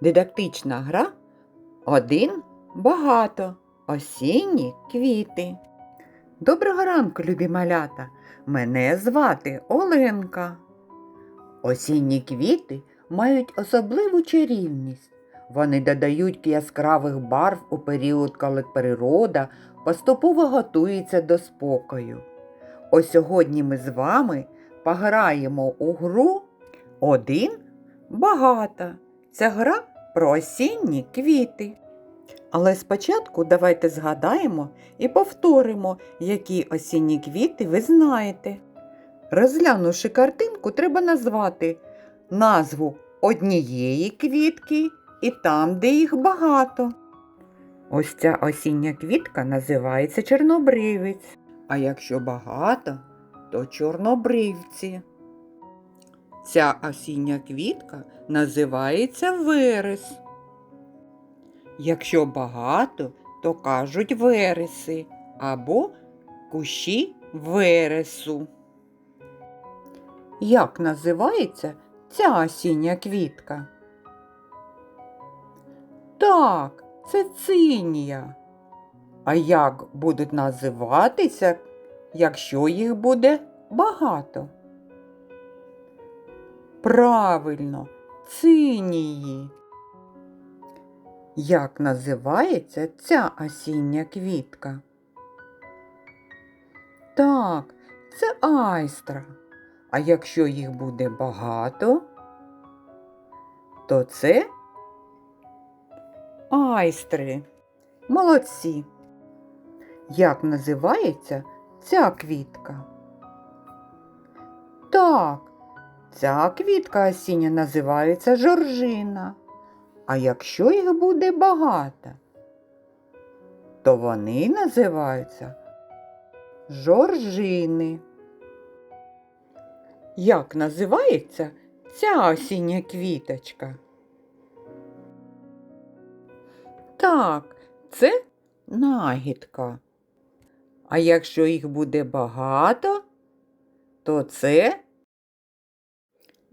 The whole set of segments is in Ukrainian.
Дидактична гра один багато. Осінні квіти. Доброго ранку, любі малята. Мене звати Оленка. Осінні квіти мають особливу чарівність. Вони додають яскравих барв у період, коли природа поступово готується до спокою. Ось сьогодні ми з вами пограємо у гру один багато. Ця гра про осінні квіти. Але спочатку давайте згадаємо і повторимо, які осінні квіти ви знаєте. Розглянувши картинку, треба назвати назву однієї квітки і там, де їх багато. Ось ця осіння квітка називається чорнобривець, а якщо багато, то чорнобривці. Ця осіння квітка називається верес. Якщо багато, то кажуть вереси або кущі вересу. Як називається ця осіння квітка? Так, це цинія. А як будуть називатися, якщо їх буде багато? Правильно, цинії. Як називається ця осіння квітка? Так, це айстра. А якщо їх буде багато, то це айстри. Молодці. Як називається ця квітка? Так, ця квітка осіння називається жоржина. А якщо їх буде багато, то вони називаються жоржини. Як називається ця осіння квіточка? Так, це нагідка. А якщо їх буде багато, то це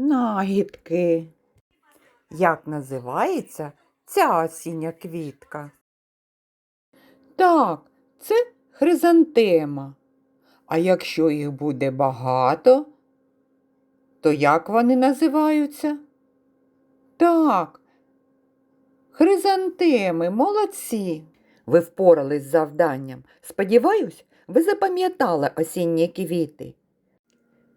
нагідки. Як називається ця осіння квітка? Так, це хризантема. А якщо їх буде багато, то як вони називаються? Так, хризантеми, молодці. Ви впорались з завданням. Сподіваюсь, ви запам'ятали осінні квіти.